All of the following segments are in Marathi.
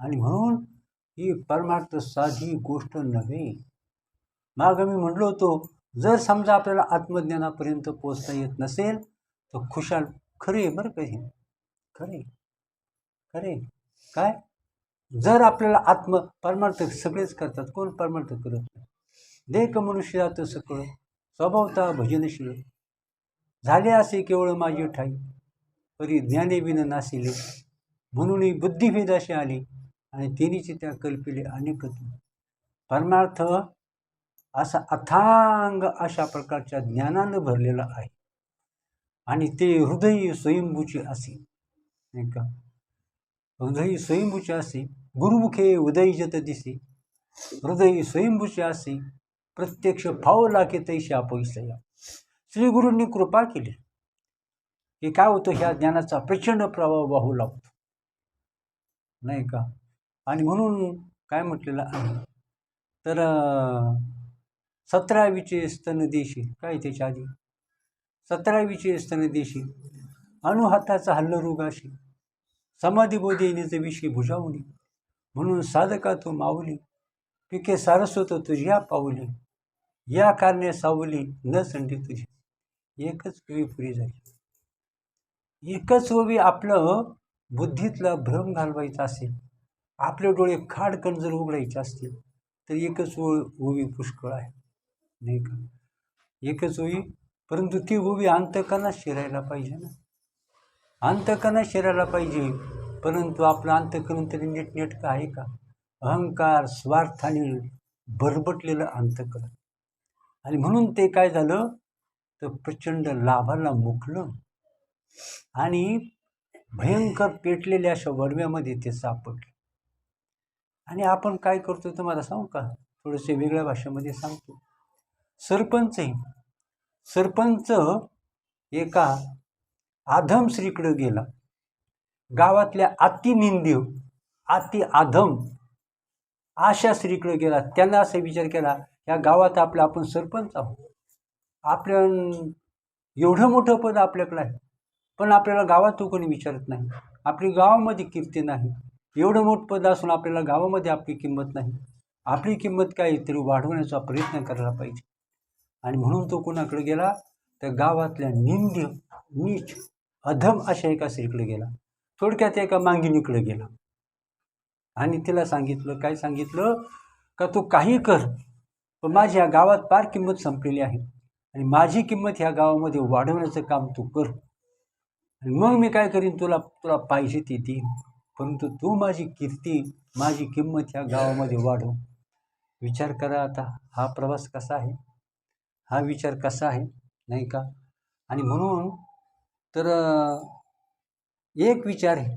आणि म्हणून ही परमार्थ साधी गोष्ट नव्हे. मागं मी म्हटलो होतो जर समजा आपल्याला आत्मज्ञानापर्यंत पोचता येत नसेल तर खुशाल खरे बरं का हे? खरे खरे काय? जर आपल्याला आत्म परमार्थ सगळेच करतात कोण परमार्थ करत नाही? देख मनुष्यात सकळ? स्वभावता भजनशील. झाले असे केवळ माझी ठाई. परी ज्ञानेविन नासिले. म्हणून बुद्धिभेद अशी आली. आणि तिनीची त्या कल्पिले अनेक परमार्थ असा अथांग अशा प्रकारच्या ज्ञानानं भरलेला आहे. आणि ते हृदय स्वयंभूचे असे. नाही का? हृदय स्वयंभूचे असे. गुरुमुखे उदयजत दिसे. हृदय स्वयंभूचे असे. प्रत्यक्ष फावला की तैशा पैसया. श्री गुरूंनी कृपा केली. की काय होतं? ह्या ज्ञानाचा प्रचंड प्रभाव वाहू लागतो. नाही का? आणि म्हणून काय म्हटलेलं आहे? तर सतरावीचे स्तनदेशी काय त्याच्या आधी? सतरावीचे स्तनदेशी अणुहाताचा हल्लरुगाशी समाधीबोधी विषयी भुजावली म्हणून साधका तू माऊली. पिके सारस्वत तुझ्या पाऊली. या कारणे सावली न संडी तुझी. एकच कवी पुरी जाईल. एकच ओवी आपलं बुद्धीतला भ्रम घालवायचा असेल. आपले डोळे खाडकण जर उघडायचे असतील तर एकच ओळ ओवी पुष्कळ आहे. नाही का? एकच ओवी परंतु ती ओवी अंतकांना शिरायला पाहिजे ना. अंतकांना शिरायला पाहिजे परंतु आपलं अंतकरण तरी नीटनेटकं आहे का? अहंकार स्वार्थाने बरबटलेलं अंतकरण. आणि म्हणून ते काय झालं? तर प्रचंड लाभाला मुकलं. आणि भयंकर पेटलेल्या अशा वडव्यामध्ये ते सापडलं. आणि आपण काय करतो तुम्हाला सांगू का? थोडेसे वेगळ्या भाषेमध्ये सांगतो. सरपंच आहे. सरपंच एका आधम श्रीकडं गेला. गावातल्या अतिनिंदेव अति आधम आशा स्त्रीकडे गेला. त्यांना असा विचार केला या गावात आपला आपण सरपंच आहोत. आपल्या एवढं मोठं पद आपल्याकडं आहे. पण आपल्याला गावात तो कोणी विचारत नाही. आपली गावामध्ये कीर्ती नाही. एवढं मोठं पद असून आपल्याला गावामध्ये आपली किंमत नाही. आपली किंमत काय? तरी वाढवण्याचा प्रयत्न करायला पाहिजे. आणि म्हणून तो कोणाकडे गेला? तर गावातल्या निंद्य नीच अधम अशा एका स्त्रीकडे गेला. थोडक्यात एका मांगिनीकडे गेला. आणि तिला सांगितलं काय सांगितलं? का तू काही कर पण माझ्या गावात फार किंमत संपलेली आहे. आणि माझी किंमत ह्या गावामध्ये वाढवण्याचं काम तू कर. आणि मग मी काय करीन? तुला तुला पाहिजे ती देईन. परंतु तू माझी कीर्ती माझी किंमत ह्या गावामध्ये वाढव. विचार करा आता हा प्रवास कसा आहे? हा विचार कसा आहे? नाही का? आणि म्हणून तर एक विचार आहे.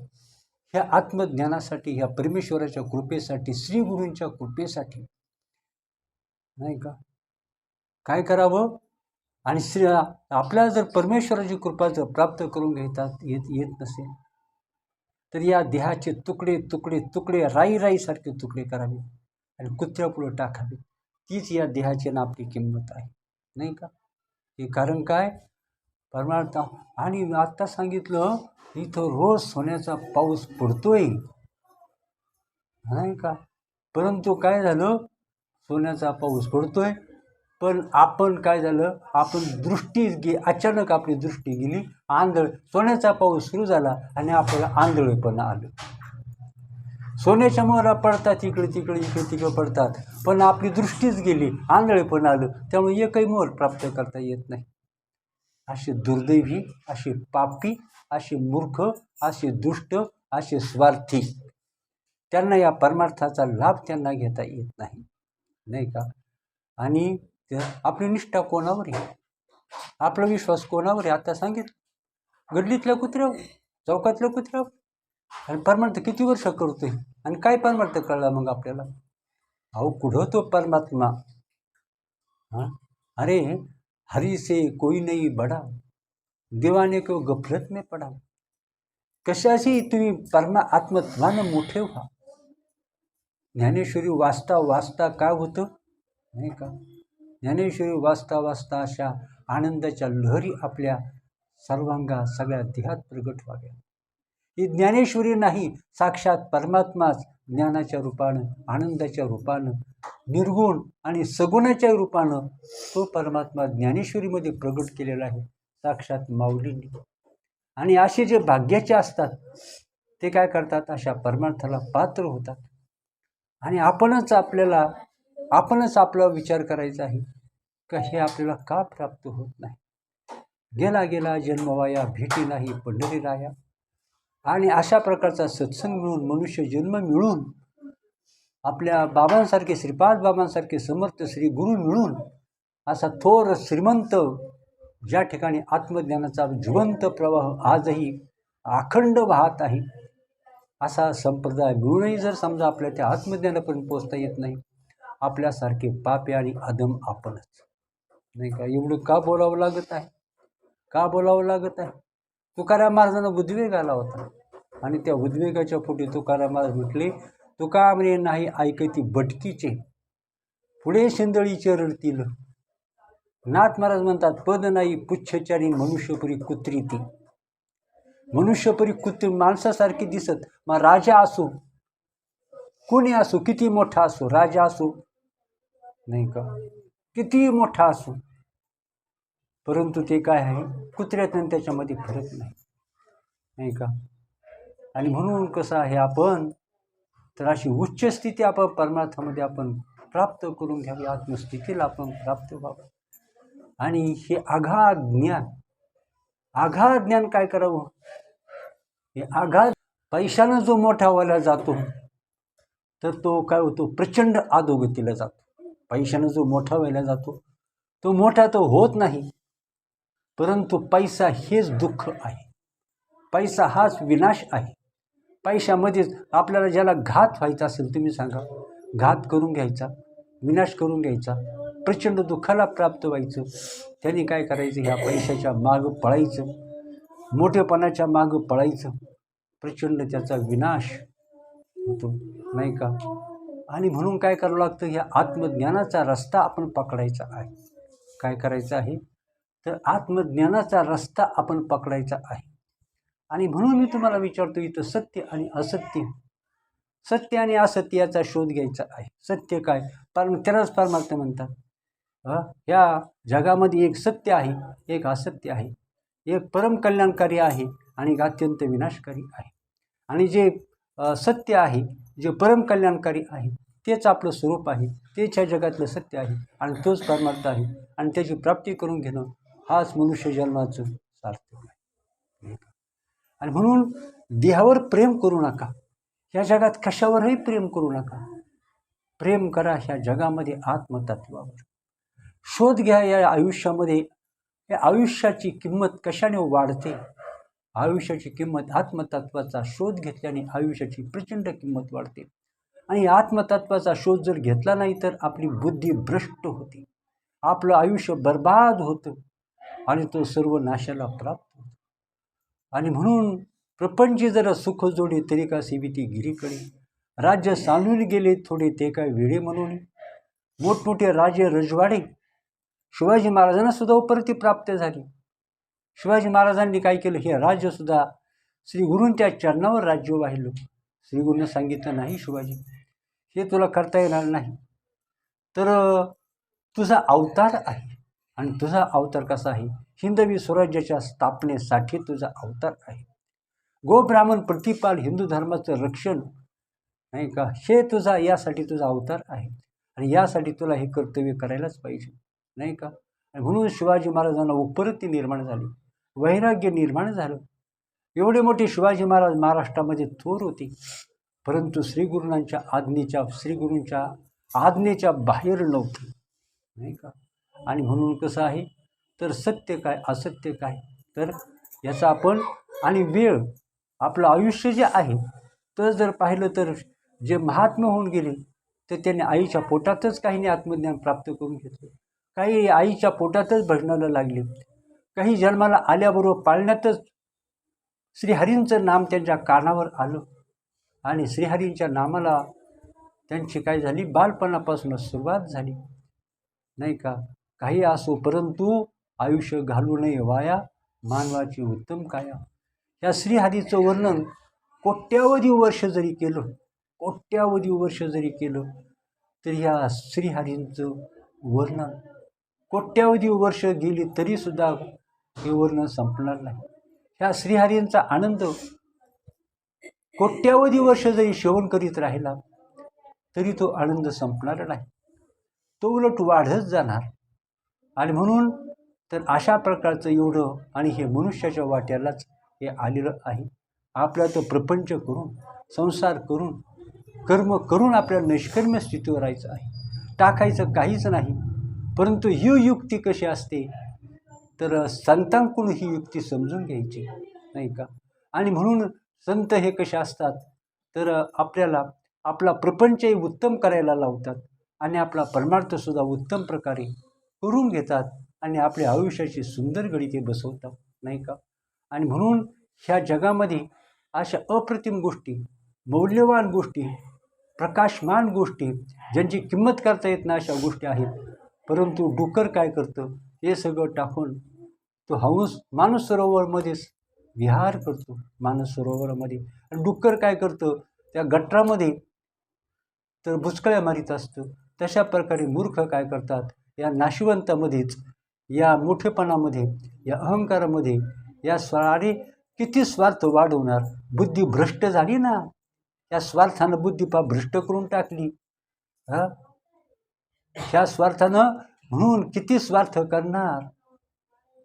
ह्या आत्मज्ञानासाठी ह्या परमेश्वराच्या कृपेसाठी श्रीगुरूंच्या कृपेसाठी. नाही का? काय करावं? आणि श्री आपल्याला जर परमेश्वराची कृपा जर प्राप्त करून घेतात येत येत नसेल तर या देहाचे तुकडे तुकडे तुकडे राई राईसारखे तुकडे करावे आणि कुत्र्यापुढं टाकावे. तीच या देहाची ना आपली किंमत आहे. नाही का? हे कारण काय? परमार्थ आणि आत्ता सांगितलं इथं रोज सोन्याचा पाऊस पडतोय. नाही का? परंतु काय झालं? सोन्याचा पाऊस पडतोय. पण आपण काय झालं? आपण दृष्टी गे अचानक आपली दृष्टी गेली आंधळ सोन्याचा पाऊस सुरू झाला आणि आपल्याला आंधळेपणा आलं. सोन्याच्या मोहरा पडतात इकडे तिकडे इकडे तिकडे पडतात पण आपली दृष्टीच गेली आंधळेपण आलं. त्यामुळे एकही मोहर प्राप्त करता येत नाही. असे दुर्दैवी असे पापी असे मूर्ख असे दुष्ट असे स्वार्थी त्यांना या परमार्थाचा लाभ त्यांना घेता येत नाही. नाही का? आणि आपली निष्ठा कोणावर आहे? आपला विश्वास कोणावर आहे? आता सांगितलं गडलीतल्या कुत्र्यावर चौकातल्या कुत्र्यावर. आणि परमार्थ किती वर्ष करतोय? आणि काय परमार्थ कळला मग आपल्याला? अहो कुठं तो परमात्मा? हां? अरे हरी से कोई नाही बडा. देवाने को गफलत नाही पडा. कशाशी तुम्ही परमा आत्मत्वानं मोठे व्हा? ज्ञानेश्वरी वाचता वाचता काय होतं? नाही का? ज्ञानेश्वरी वाचता वाचता अशा आनंदाच्या लहरी आपल्या सर्वांगा सगळ्या देहात प्रगट व्हाव्या. ही ज्ञानेश्वरी नाही साक्षात परमात्माच ज्ञानाच्या रूपानं आनंदाच्या रूपानं निर्गुण आणि सगुणाच्या रूपानं तो परमात्मा ज्ञानेश्वरीमध्ये प्रगट केलेला आहे साक्षात माऊलींनी. आणि असे जे भाग्याचे असतात ते काय करतात? अशा परमार्थाला पात्र होतात. आणि आपणच आपल्याला आपणच आपला विचार करायचा आहे. का हे आपल्याला का प्राप्त होत नाही? गेला गेला जन्मवाया भेटी नाही पंढरी राया. आणि अशा प्रकारचा सत्संग मिळून मनुष्य जन्म मिळून आपल्या बाबांसारखे श्रीपाद बाबांसारखे समर्थ श्री गुरु मिळून असा थोर श्रीमंत ज्या ठिकाणी आत्मज्ञानाचा जिवंत प्रवाह आजही अखंड वाहत आहे असा संप्रदाय मिळूनही जर समजा आपल्या त्या आत्मज्ञानापर्यंत पोचता येत नाही आपल्यासारखे पापे आणि अदम आपणच. नाही का? एवढं का बोलावं लागत आहे? का बोलावं लागत आहे? तुकाराम महाराजांना उद्वेग आला होता. आणि त्या उद्वेगाच्या पोटी तुकाराम महाराज म्हटले तुका म्हणे नाही ऐकती बटकीचे पुढे शिंदळीचे रडतील. नाथ महाराज म्हणतात पद नाही पुच्छचारी मनुष्यपरी कुत्री ती मनुष्यपरी कुत्री माणसासारखी दिसत. मग राजा असो. कोणी असो किती मोठा असो राजा असो. नाही का? कितीही मोठा असो. परंतु ते काय आहे? कुत्र्यात आणि त्याच्यामध्ये फरक नाही. नाही का? आणि म्हणून कसं आहे आपण? तर अशी उच्च स्थिती आपण परमार्थामध्ये आपण प्राप्त करून घ्यावी. आत्मस्थितीला आपण प्राप्त व्हावं. आणि हे आघात ज्ञान. आघात ज्ञान काय करावं? हे आघात पैशानं जो मोठा व्हायला जातो तर तो काय होतो? प्रचंड आदोगतीला जातो. पैशानं जो मोठा व्हायला जातो तो मोठा तर होत नाही परंतु पैसा हेच दुःख आहे. पैसा हाच विनाश आहे. पैशामध्येच आपल्याला ज्याला घात व्हायचा असेल तुम्ही सांगा घात करून घ्यायचा विनाश करून घ्यायचा प्रचंड दुःखाला प्राप्त व्हायचं त्यांनी काय करायचं? ह्या पैशाच्या मागं पळायचं मोठेपणाच्या मागं पळायचं प्रचंड त्याचा विनाश होतो नाही का? आणि म्हणून काय करावं लागतं? ह्या आत्मज्ञानाचा रस्ता आपण पकडायचा आहे. काय करायचं आहे? तर आत्मज्ञानाचा रस्ता आपण पकडायचा आहे. आणि म्हणून मी तुम्हाला विचारतो इथं सत्य आणि असत्य. सत्य आणि असत्य याचा शोध घ्यायचा आहे. सत्य काय? परम त्यालाच परमार्थ म्हणतात ह्या जगामध्ये एक सत्य आहे एक असत्य आहे. एक परम कल्याणकारी आहे आणि एक अत्यंत विनाशकारी आहे. आणि जे सत्य आहे जे परम कल्याणकारी आहे तेच आपलं स्वरूप आहे तेच ह्या जगातलं सत्य आहे आणि तोच परमार्थ आहे आणि त्याची प्राप्ती करून घेणं हाच मनुष्य जन्माचं सार्थक आहे. आणि म्हणून देहावर प्रेम करू नका. या जगात कशावरही प्रेम करू नका. प्रेम करा ह्या जगामध्ये आत्मतत्वावर शोध घ्या या आयुष्यामध्ये. या आयुष्याची किंमत कशाने वाढते? आयुष्याची किंमत आत्मतत्वाचा शोध घेतल्याने आयुष्याची प्रचंड किंमत वाढते. आणि आत्मतत्वाचा शोध जर घेतला नाही तर आपली बुद्धी भ्रष्ट होते. आपलं आयुष्य बर्बाद होतं आणि तो सर्व नाशाला प्राप्त होतो. आणि म्हणून प्रपंच जरा सुख जोडे तरी का सेविती गिरीकडे. राज्य सांडून गेले थोडे ते काय वेळे म्हणून. मोठमोठे राजे रजवाडे शिवाजी महाराजांना सुद्धा उपरती प्राप्त झाली. शिवाजी महाराजांनी काय केलं? हे राज्यसुद्धा श्री गुरूंच्या चरणावर राज्य वाहिलं श्री सांगितलं नाही शिवाजी हे तुला करता येणार नाही. तर तुझा अवतार आहे आणि तुझा अवतार कसा आहे? हिंदवी स्वराज्याच्या स्थापनेसाठी तुझा अवतार आहे. गो ब्राह्मण प्रतिपाल हिंदू धर्माचं रक्षण नाही का? हे तुझा यासाठी तुझा अवतार आहे. आणि यासाठी तुला हे कर्तव्य करायलाच पाहिजे नाही का? आणि म्हणून शिवाजी महाराजांना उपरती निर्माण झाली वैराग्य निर्माण झालं. एवढे मोठे शिवाजी महाराज महाराष्ट्रामध्ये थोर होती. परंतु श्रीगुरूंच्या आज्ञेच्या श्रीगुरूंच्या आज्ञेच्या बाहेर नव्हती. नाही का? आणि म्हणून कसं आहे? तर सत्य काय असत्य काय? तर याचा आपण आणि वेळ आपलं आयुष्य जे आहे तर जर पाहिलं तर जे महात्मा होऊन गेले तर त्यांनी आईच्या पोटातच काहीने आत्मज्ञान प्राप्त करून घेतलं. काही आईच्या पोटातच भजनाला लागले. काही जन्माला आल्याबरोबर पाळण्यातच श्रीहरींचं नाम त्यांच्या कानावर आलं आणि श्रीहरींच्या नामाला त्यांची काय झाली? बालपणापासून सुरुवात झाली. नाही का? काही असो परंतु आयुष्य घालू नये वाया मानवाची उत्तम काया. या श्रीहरीचं वर्णन कोट्यावधी वर्ष जरी केलं कोट्यावधी वर्ष जरी केलं तरी ह्या श्रीहरींचं वर्णन कोट्यावधी वर्ष गेली तरीसुद्धा हे वर्णन संपणार नाही. ह्या श्रीहरींचा आनंद कोट्यावधी वर्ष जरी शेवण करीत राहिला तरी तो आनंद संपणार नाही. तो उलट वाढत जाणार. आणि म्हणून तर अशा प्रकारचं एवढं आणि हे मनुष्याच्या वाट्यालाच हे आलेलं आहे. आपला तो प्रपंच करून संसार करून कर्म करून आपल्या निष्कर्म्य स्थितीवर राहायचं आहे. टाकायचं काहीच नाही. परंतु ही युक्ती कशी असते? तर संतांकडून ही युक्ती समजून घ्यायची नाही का? आणि म्हणून संत हे कसे असतात? तर आपल्याला आपला प्रपंचही उत्तम करायला लावतात आणि आपला परमार्थसुद्धा उत्तम प्रकारे करून घेतात आणि आपल्या आयुष्याची सुंदर घडी ते बसवतात नाही का? आणि म्हणून ह्या जगामध्ये अशा अप्रतिम गोष्टी मौल्यवान गोष्टी प्रकाशमान गोष्टी ज्यांची किंमत करता येत नाही अशा गोष्टी आहेत. परंतु डुकर काय करतं? हे सगळं टाकून तो हंस मानस सरोवरमध्येच विहार करतो मानस सरोवरामध्ये आणि डुक्कर काय करतं? त्या गटरामध्ये तर भुसकळ्या मारीत असतं. तशा प्रकारे मूर्ख काय करतात? या नाशिवंतामध्येच या मोठेपणामध्ये या अहंकारामध्ये या स्वारे किती स्वार्थ वाढवणार? बुद्धी भ्रष्ट झाली ना? या स्वार्थानं बुद्धी पा भ्रष्ट करून टाकली. हा? ह्या स्वार्थानं म्हणून किती स्वार्थ करणार?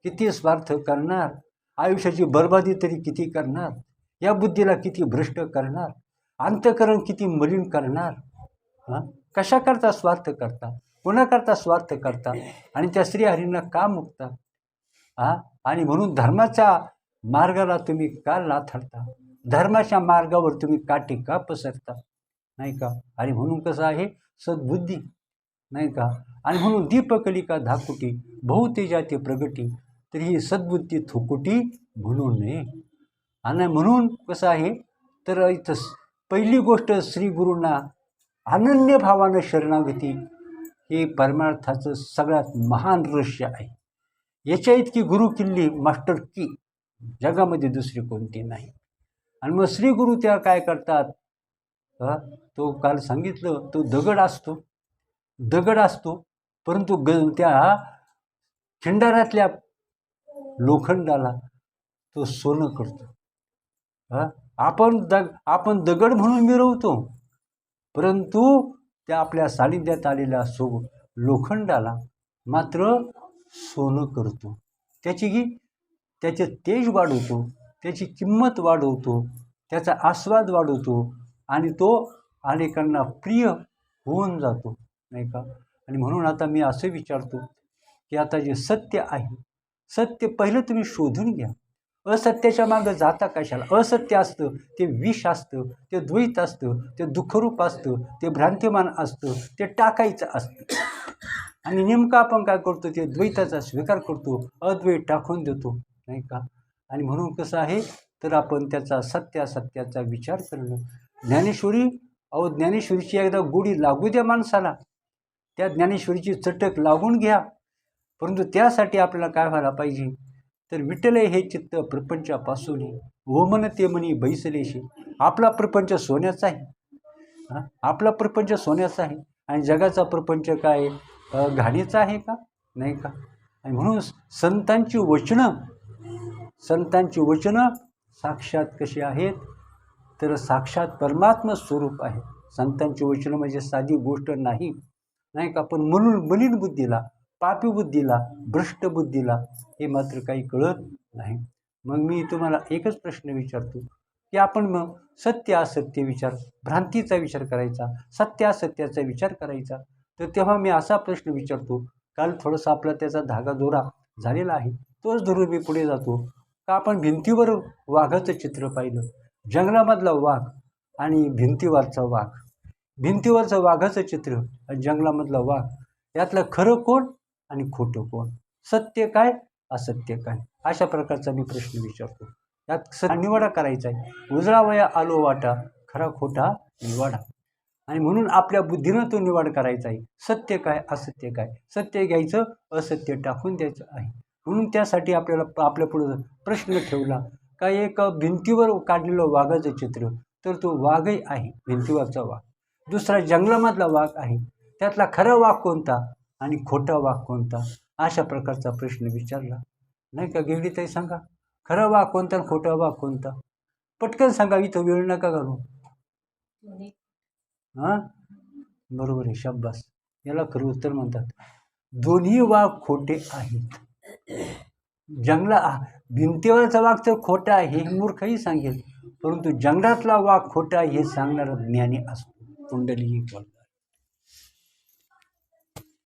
किती स्वार्थ करणार? आयुष्याची बर्बादी तरी किती करणार? या बुद्धीला किती भ्रष्ट करणार? अंतकरण किती मलिन करणार? हां? कशाकरता स्वार्थ करता? कोणाकरता स्वार्थ करता? आणि त्या श्रीहरींना का मुक्ता? हां? आणि म्हणून धर्माच्या मार्गाला तुम्ही का लाथडता धर्माच्या मार्गावर तुम्ही काटे का पसरता? नाही का? आणि म्हणून कसं आहे? सद्बुद्धी. नाही का? आणि म्हणून दीपकलिका धाकुटी बहुतेजाती प्रगती तर ही सद्बुद्धी थुकुटी म्हणू नये आणि म्हणून कसं आहे? तर इथं पहिली गोष्ट श्री गुरूंना अनन्य भावानं शरणागती हे परमार्थाचं सगळ्यात महान रहस्य आहे. याच्या इतकी गुरु किल्ली मास्टर की जगामध्ये दुसरी कोणती नाही. आणि मग श्री गुरु त्या काय करतात? तो काल सांगितलं तो दगड असतो. दगड असतो परंतु ग त्या खिंडारातल्या लोखंडाला तो सोनं करतो. आपण दग आपण दगड म्हणून मिरवतो. परंतु त्या आपल्या सानिध्यात आलेल्या सो लोखंडाला मात्र सोनं करतो. त्याची की त्याचे तेज वाढवतो त्याची किंमत वाढवतो त्याचा आस्वाद वाढवतो आणि तो अनेकांना प्रिय होऊन जातो नाही का? आणि म्हणून आता मी असं विचारतो की आता जे सत्य आहे सत्य पहिलं तुम्ही शोधून घ्या. असत्याच्या मागं जाता कशाला? असत्य असतं ते विष असतं ते द्वैत असतं ते दुःखरूप असतं ते भ्रांतिमान असतं ते टाकायचं असतं. आणि नेमकं आपण काय करतो? ते द्वैताचा स्वीकार करतो अद्वैत टाकून देतो नाही का? आणि म्हणून कसं आहे? तर आपण त्याचा सत्यासत्याचा विचार करणं. ज्ञानेश्वरी अहो ज्ञानेश्वरीची एकदा गोडी लागू द्या माणसाला. त्या ज्ञानेश्वरीची चटक लागून घ्या. परंतु त्यासाठी आपल्याला काय व्हायला पाहिजे? तर विठ्ठले हे चित्त प्रपंचापासून ओमन ते म्हणी बैसलेशी आपला प्रपंच सोन्याचा आहे. हां? आपला प्रपंच सोन्याचा आहे. आणि जगाचा प्रपंच काय? घाणीचा आहे का? नाही का? आणि म्हणून संतांची वचनं संतांची वचनं साक्षात कशी आहेत? तर साक्षात परमात्मा स्वरूप आहे. संतांची वचनं म्हणजे साधी गोष्ट नाही. नाही का? पण म्हणून मलिन बुद्धीला पापी बुद्धीला भ्रष्ट बुद्धीला हे मात्र काही कळत नाही. मग मी तुम्हाला एकच प्रश्न विचारतो की आपण मग सत्य असत्य विचार भ्रांतीचा विचार करायचा सत्य असत्याचा विचार करायचा? तर तेव्हा मी असा प्रश्न विचारतो काल थोडंसं आपला त्याचा धागा दोरा झालेला आहे तोच धरून मी पुढे जातो. का आपण भिंतीवर वाघाचं चित्र पाहिलं? जंगलामधला वाघ आणि भिंतीवरचा वाघ. भिंतीवरचं वाघाचं चित्र आणि जंगलामधला वाघ यातलं खरं कोण? आणि खोटं कोण? सत्य काय? असत्य काय? अशा प्रकारचा मी प्रश्न विचारतो. यात स निवाडा करायचा आहे. उजळा वया आलो वाटा खरा खोटा निवाडा. आणि म्हणून आपल्या बुद्धीनं तो निवाड करायचा आहे. सत्य काय? असत्य काय? सत्य घ्यायचं असत्य टाकून द्यायचं आहे. म्हणून त्यासाठी आपल्याला आपल्या पुढं प्रश्न ठेवला का एक भिंतीवर काढलेलं वाघाचं चित्र तर तो वाघही आहे भिंतीवरचा वाघ. दुसरा जंगलामधला वाघ आहे. त्यातला खरा वाघ कोणता? आणि खोटा वाघ कोणता? अशा प्रकारचा प्रश्न विचारला. नाही का गेली ताई सांगा. खरा वाघ कोणता आणि खोटा वाघ कोणता? पटकन सांगा इथं वेळ नका घालू. हां? बरोबर आहे शब्बास याला खरं उत्तर म्हणतात. दोन्ही वाघ खोटे आहेत. जंगला भिंतीवरचा वाघ तर खोटा आहे हे मूर्खही सांगेल. परंतु जंगलातला वाघ खोटा आहे हे सांगणारा ज्ञानी असतो. कुंडली